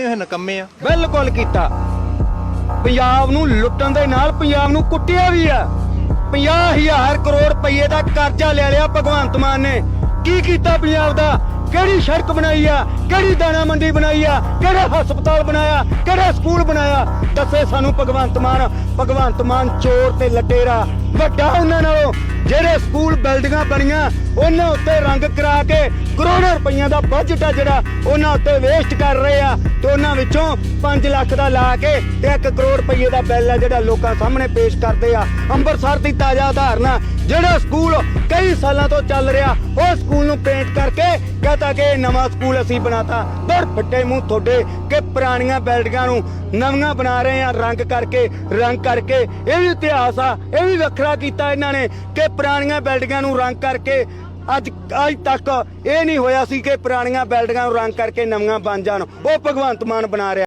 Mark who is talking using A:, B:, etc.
A: ਇਹ ਨਕੰਮੇ ਆ।
B: ਬਿਲਕੁਲ ਕੀਤਾ। ਪੰਜਾਬ ਨੂੰ ਲੁੱਟਣ ਦੇ ਨਾਲ ਪੰਜਾਬ ਨੂੰ ਕੁੱਟਿਆ ਵੀ ਆ। 50000 ਕਰੋੜ ਰੁਪਏ ਦਾ ਕਰਜ਼ਾ ਲੈ ਲਿਆ ਭਗਵੰਤ ਮਾਨ ਨੇ। ਕੀ ਕੀਤਾ ਪੰਜਾਬ ਦਾ? ਕਿਹੜੀ ਸੜਕ ਬਣਾਈ ਆ? ਕਿਹੜੀ ਦਾਣਾ ਮੰਡੀ ਬਣਾਈ ਆ? ਕਿਹੜਾ ਹਸਪਤਾਲ ਬਣਾਇਆ? ਕਿਹੜਾ ਸਕੂਲ ਬਣਾਇਆ? ਦੱਸੇ ਸਾਨੂੰ ਭਗਵੰਤ ਮਾਨ। ਭਗਵੰਤ ਮਾਨ ਚੋਰ ਤੇ ਲਟੇਰਾ। ਵੱਡਾ ਉਹਨਾਂ ਨਾਲੋਂ। ਜਿਹੜੇ ਸਕੂਲ ਬਿਲਡਿੰਗਾਂ ਬਣੀਆਂ, ਉਹਨਾਂ ਉੱਤੇ ਰੰਗ ਕਰਾ ਕੇ ਕਰੋੜਾਂ ਰੁਪਈਆਂ ਦਾ ਬਜਟ ਆ ਜਿਹੜਾ ਉਹਨਾਂ ਉੱਤੇ ਵੇਸਟ ਕਰ ਰਹੇ ਆ ਤੇ ਉਹਨਾਂ 5 ਲੱਖ ਦਾ ਲਾ ਕੇ ਤੇ 1 ਕਰੋੜ ਰੁਪਏ ਦਾ ਬਿੱਲ ਆ ਜਿਹੜਾ ਲੋਕਾਂ ਸਾਹਮਣੇ ਪੇਸ਼ ਕਰਦੇ ਆ। ਅੰਮ੍ਰਿਤਸਰ ਦੀ ਤਾਜ਼ਾ ਉਦਾਹਰਨ ਜਿਹੜਾ ਸਕੂਲ ਕਈ ਸਾਲਾਂ ਤੋਂ ਚੱਲ ਰਿਹਾ, ਉਹ ਸਕੂਲ ਨੂੰ ਪੇਂਟ ਕਰਕੇ ਕਹਤਾ ਕਿ ਨਵਾਂ ਸਕੂਲ ਅਸੀਂ ਬਣਾਤਾ। ਦਰ ਫੱਟੇ ਮੂੰਹ ਤੁਹਾਡੇ ਕਿ ਪੁਰਾਣੀਆਂ ਬਿਲਡਿੰਗਾਂ ਨੂੰ ਨਵੀਆਂ ਬਣਾ ਰਹੇ ਆ, ਰੰਗ ਕਰਕੇ ਰੰਗ ਕਰਕੇ। ਇਹ ਵੀ ਇਤਿਹਾਸ ਆ, ਇਹ ਵੀ ਵੱਖਰਾ ਕੀਤਾ ਇਹਨਾਂ ਨੇ ਕਿ ਪੁਰਾਣੀਆਂ ਬਿਲਡਿੰਗਾਂ ਨੂੰ ਰੰਗ ਕਰਕੇ ਅੱਜ ਅੱਜ ਤੱਕ ਇਹ ਨਹੀਂ ਹੋਇਆ ਸੀ ਕਿ ਪੁਰਾਣੀਆਂ ਬਿਲਡਿੰਗਾਂ ਨੂੰ ਰੰਗ ਕਰਕੇ ਨਵੀਆਂ ਬਣ ਜਾਣ। ਉਹ ਭਗਵੰਤ ਮਾਨ ਬਣਾ ਰਿਹਾ।